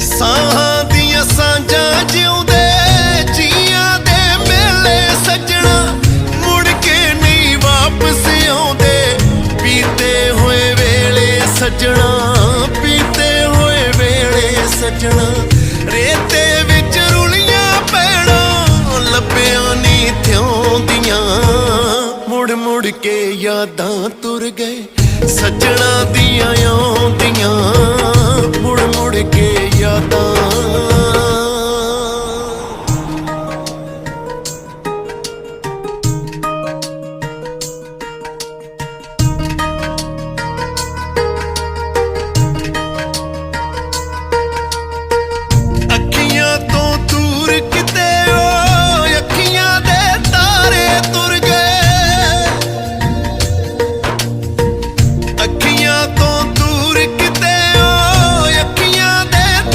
ਸਾਹਾਂ ਦੀਆਂ ਸਾਂਝਾਂ ਜਿਉਂਦੇ, ਜੀਆਂ ਦੇ ਮੇਲੇ ਸੱਜਣਾ ਮੁੜ ਕੇ ਨਹੀਂ ਵਾਪਸ ਆਉਂਦੇ। ਪੀਤੇ ਹੋਏ ਵੇਲੇ ਸੱਜਣਾ, ਪੀਤੇ ਹੋਏ ਵੇਲੇ ਸੱਜਣਾ, ਰੇਤੇ ਵਿੱਚ ਰੁਲੀਆਂ ਪੈਣਾ, ਲੱਭਿਆ ਨਹੀਂ ਥਿਉਂਦੀਆਂ ਮੁੜ ਮੁੜ ਕੇ ਯਾਦਾਂ ਤੁਰ ਗਏ, ਸੱਜਣਾ ਦੀਆਂ todo.